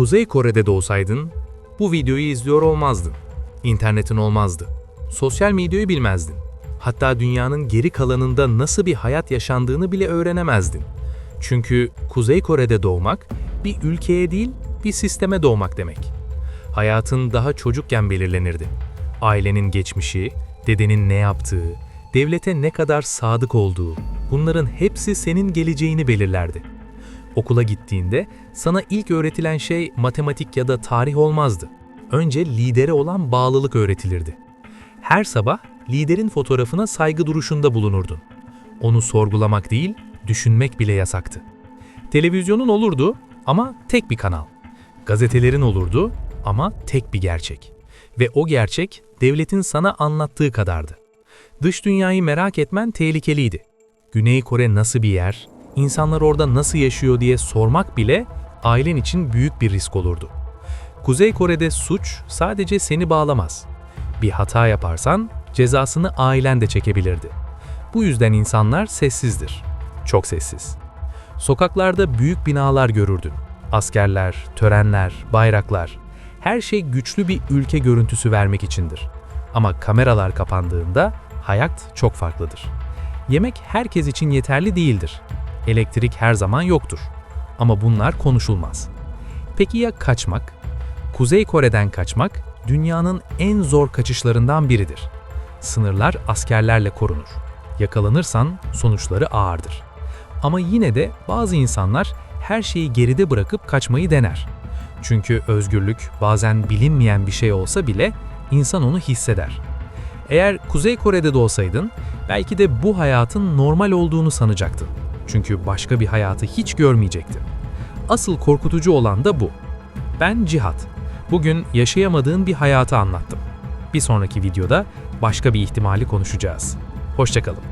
Kuzey Kore'de doğsaydın, bu videoyu izliyor olmazdın. İnternetin olmazdı. Sosyal medyayı bilmezdin. Hatta dünyanın geri kalanında nasıl bir hayat yaşandığını bile öğrenemezdin. Çünkü Kuzey Kore'de doğmak bir ülkeye değil, bir sisteme doğmak demek. Hayatın daha çocukken belirlenirdi. Ailenin geçmişi, dedenin ne yaptığı, devlete ne kadar sadık olduğu, bunların hepsi senin geleceğini belirlerdi. Okula gittiğinde sana ilk öğretilen şey matematik ya da tarih olmazdı. Önce lidere olan bağlılık öğretilirdi. Her sabah liderin fotoğrafına saygı duruşunda bulunurdun. Onu sorgulamak değil, düşünmek bile yasaktı. Televizyonun olurdu ama tek bir kanal. Gazetelerin olurdu ama tek bir gerçek. Ve o gerçek devletin sana anlattığı kadardı. Dış dünyayı merak etmen tehlikeliydi. Güney Kore nasıl bir yer, insanlar orada nasıl yaşıyor diye sormak bile ailen için büyük bir risk olurdu. Kuzey Kore'de suç sadece seni bağlamaz. Bir hata yaparsan cezasını ailen de çekebilirdi. Bu yüzden insanlar sessizdir. Çok sessiz. Sokaklarda büyük binalar görürdün. Askerler, törenler, bayraklar. Her şey güçlü bir ülke görüntüsü vermek içindir. Ama kameralar kapandığında hayat çok farklıdır. Yemek herkes için yeterli değildir. Elektrik her zaman yoktur. Ama bunlar konuşulmaz. Peki ya kaçmak? Kuzey Kore'den kaçmak dünyanın en zor kaçışlarından biridir. Sınırlar askerlerle korunur. Yakalanırsan sonuçları ağırdır. Ama yine de bazı insanlar her şeyi geride bırakıp kaçmayı dener. Çünkü özgürlük bazen bilinmeyen bir şey olsa bile insan onu hisseder. Eğer Kuzey Kore'de doğsaydın, belki de bu hayatın normal olduğunu sanacaktın. Çünkü başka bir hayatı hiç görmeyecektin. Asıl korkutucu olan da bu. Ben Cihat. Bugün yaşayamadığın bir hayatı anlattım. Bir sonraki videoda başka bir ihtimali konuşacağız. Hoşçakalın.